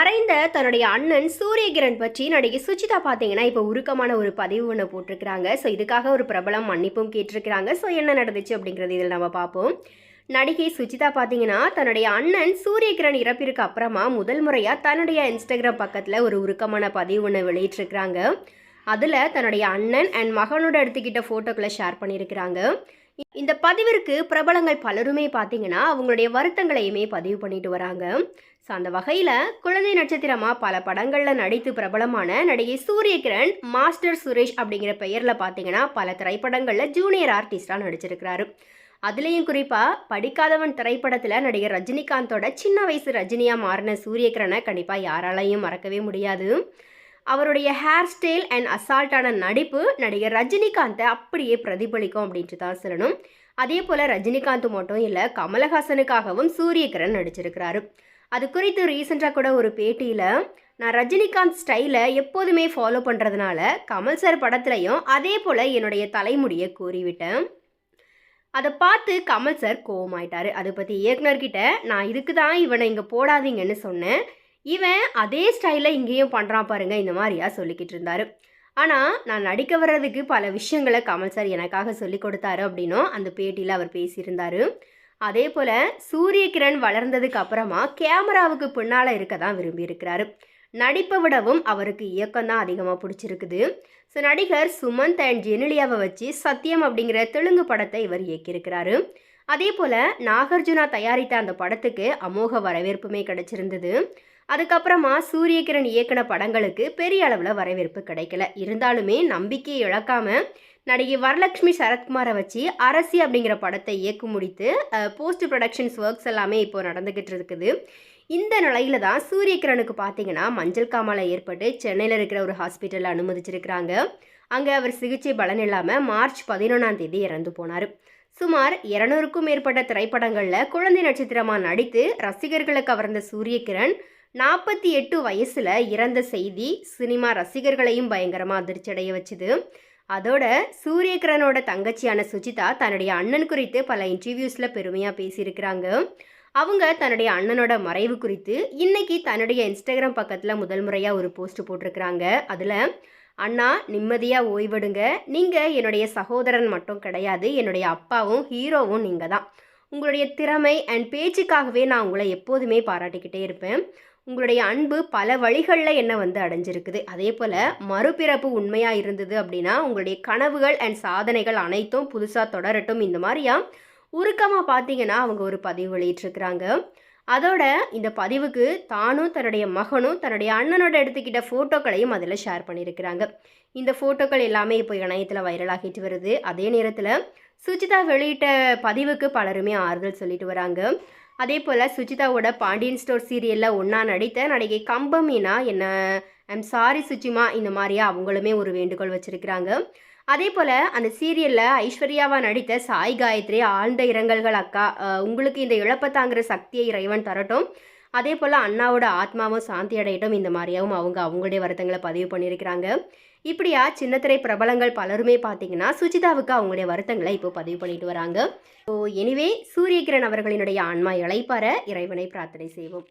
மறைந்த தன்னுடைய அண்ணன் சூரியகிரண் பற்றி நடிகை சுச்சிதா பார்த்தீங்கன்னா இப்போ உருக்கமான ஒரு பதிவு ஒன்று போட்டிருக்கிறாங்க. ஸோ இதுக்காக ஒரு பிரபலம் மன்னிப்பும் கேட்டிருக்கிறாங்க. ஸோ என்ன நடந்துச்சு அப்படிங்கிறது இதில் நம்ம பார்ப்போம். நடிகை சுச்சிதா பார்த்தீங்கன்னா தன்னுடைய அண்ணன் சூரியகிரண் இறப்பிற்கு அப்புறமா முதல் முறையாக தன்னுடைய இன்ஸ்டாகிராம் பக்கத்தில் ஒரு உருக்கமான பதிவு ஒன்று வெளியிட்டிருக்கிறாங்க. அதில் தன்னுடைய அண்ணன் அண்ட் மகனோட எடுத்துக்கிட்ட ஃபோட்டோக்களை ஷேர் பண்ணியிருக்கிறாங்க. இந்த பதிவிற்கு பிரபலங்கள் பலருமே பார்த்தீங்கன்னா அவங்களுடைய வருத்தங்களையுமே பதிவு பண்ணிட்டு வராங்க. ஸோ அந்த வகையில் குழந்தை நட்சத்திரமாக பல படங்களில் நடித்து பிரபலமான நடிகை சூரியகிரண் மாஸ்டர் சுரேஷ் அப்படிங்கிற பெயரில் பார்த்தீங்கன்னா பல திரைப்படங்களில் ஜூனியர் ஆர்டிஸ்டாக நடிச்சிருக்கிறாரு. அதுலேயும் குறிப்பாக படிக்காதவன் திரைப்படத்தில் நடிகர் ரஜினிகாந்தோட சின்ன வயசு ரஜினியாக மாறின சூரியகிரனை கண்டிப்பாக யாராலையும் மறக்கவே முடியாது. அவருடைய ஹேர் ஸ்டைல் அண்ட் அசால்ட்டான நடிப்பு நடிகர் ரஜினிகாந்தை அப்படியே பிரதிபலிக்கும் அப்படின்ட்டு தான் சொல்லணும். அதே போல் ரஜினிகாந்த் மட்டும் இல்லை கமலஹாசனுக்காகவும் சூரியகிரண் நடிச்சிருக்கிறாரு. அது குறித்து ரீசெண்டாக கூட ஒரு பேட்டியில் நான் ரஜினிகாந்த் ஸ்டைலை எப்போதுமே ஃபாலோ பண்ணுறதுனால கமல் சார் படத்துலையும் அதே போல் என்னுடைய தலைமுடியை கூறிவிட்டேன். அதை பார்த்து கமல் சார் கோவமாயிட்டார். அதை பற்றி இயக்குனர்கிட்ட நான் இதுக்கு தான் இவனை இங்கே போடாதீங்கன்னு சொன்னேன். இவன் அதே ஸ்டைலில் இங்கேயும் பண்ணுறான் பாருங்க இந்த மாதிரியா சொல்லிக்கிட்டு இருந்தாரு. ஆனால் நான் நடிக்க வர்றதுக்கு பல விஷயங்களை கமல் சார் எனக்காக சொல்லி கொடுத்தாரு அப்படின்னும் அந்த பேட்டியில் அவர் பேசியிருந்தார். அதே போல் சூரியகிரண் வளர்ந்ததுக்கு அப்புறமா கேமராவுக்கு பின்னால் இருக்க தான் விரும்பியிருக்கிறாரு. நடிப்பை விடவும் அவருக்கு இயக்கம் தான் அதிகமாக பிடிச்சிருக்குது. ஸோ நடிகர் சுமந்த் அண்ட் ஜெனிலியாவை வச்சு சத்தியம் அப்படிங்கிற தெலுங்கு படத்தை இவர் இயக்கியிருக்கிறாரு. அதே போல் நாகார்ஜுனா தயாரித்த அந்த படத்துக்கு அமோக வரவேற்புமே கிடச்சிருந்தது. அதுக்கப்புறமா சூரியகிரண் இயக்கின படங்களுக்கு பெரிய அளவில் வரவேற்பு கிடைக்கல. இருந்தாலுமே நம்பிக்கையை இழக்காம நடிகை வரலட்சுமி சரத்குமாரை வச்சு அரசி அப்படிங்கிற படத்தை இயக்க முடித்து போஸ்ட் ப்ரொடக்ஷன்ஸ் ஒர்க்ஸ் எல்லாமே இப்போ நடந்துக்கிட்டு இருக்குது. இந்த நிலையில தான் சூரியகிரனுக்கு பார்த்தீங்கன்னா மஞ்சள் காமாலை ஏற்பட்டு சென்னையில் இருக்கிற ஒரு ஹாஸ்பிட்டலில் அனுமதிச்சிருக்கிறாங்க. அங்கே அவர் சிகிச்சை பலன் இல்லாமல் மார்ச் பதினொன்றாம் தேதி இறந்து போனார். சுமார் இருநூறுக்கும் மேற்பட்ட திரைப்படங்களில் குழந்தை நட்சத்திரமாக நடித்து ரசிகர்களை கவர்ந்த சூரியகிரண் நாற்பத்தி எட்டு வயசில் இறந்த செய்தி சினிமா ரசிகர்களையும் பயங்கரமாக அதிர்ச்சியடைய வச்சுது. அதோட சூரியகிரனோட தங்கச்சியான சுஜிதா தன்னுடைய அண்ணன் குறித்து பல இன்டர்வியூஸில் பெருமையாக பேசியிருக்கிறாங்க. அவங்க தன்னுடைய அண்ணனோட மறைவு குறித்து இன்னைக்கு தன்னுடைய இன்ஸ்டாகிராம் பக்கத்தில் முதல் முறையாக ஒரு போஸ்ட் போட்டிருக்கிறாங்க. அதில் அண்ணா நிம்மதியாக ஓய்வெடுங்க. நீங்கள் என்னுடைய சகோதரன் மட்டும் கிடையாது என்னுடைய அப்பாவும் ஹீரோவும் நீங்கள் தான் உங்களுடைய திறமை அண்ட் பேச்சுக்காகவே நான் உங்களை எப்போதுமே பாராட்டிக்கிட்டே இருப்பேன். உங்களுடைய அன்பு பல வழிகளில் என்ன வந்து அடைஞ்சிருக்குது. அதே போல் மறுபிறப்பு உண்மையாக இருந்தது அப்படின்னா உங்களுடைய கனவுகள் அண்ட் சாதனைகள் அனைத்தும் புதுசாக தொடரட்டும். இந்த மாதிரியா? உருக்கமாக பார்த்தீங்கன்னா அவங்க ஒரு பதிவு வெளியிட்டிருக்கிறாங்க. அதோட இந்த பதிவுக்கு தானும் தன்னுடைய மகனும் தன்னுடைய அண்ணனோட எடுத்துக்கிட்ட ஃபோட்டோக்களையும் அதில் ஷேர் பண்ணியிருக்கிறாங்க. இந்த ஃபோட்டோக்கள் எல்லாமே இப்போ இணையத்தில் வைரலாகிட்டு வருது. அதே நேரத்தில் சுஜிதா வெளியிட்ட பதிவுக்கு பலருமே ஆறுதல் சொல்லிட்டு வராங்க. அதே போல் சுஜிதாவோட பாண்டியன் ஸ்டோர் சீரியலில் ஒன்றா நடித்த நடிகை கம்பமீனா என்ன ஐம் சாரி சுச்சிமா இந்த மாதிரியா அவங்களுமே ஒரு வேண்டுகோள் வச்சுருக்கிறாங்க. அதே போல் அந்த சீரியலில் ஐஸ்வர்யாவாக நடித்த சாய் காயத்ரி ஆழ்ந்த இரங்கல்கள் அக்கா உங்களுக்கு இந்த இழப்பை தாங்குற சக்தியை இறைவன் தரட்டும். அதே போல் அண்ணாவோட ஆத்மாவும் சாந்தி அடையட்டும். இந்த மாதிரியாவும் அவங்க அவங்களுடைய வருத்தங்களை பதிவு பண்ணியிருக்கிறாங்க. இப்படியா சின்னத்திரை பிரபலங்கள் பலருமே பார்த்தீங்கன்னா சுஜிதாவுக்கு அவங்களுடைய வருத்தங்களை இப்போ பதிவு பண்ணிட்டு வராங்க. ஸோ எனிவே சூரியகிரண் அவர்களினுடைய ஆன்மா இழைப்பார இறைவனை பிரார்த்தனை செய்வோம்.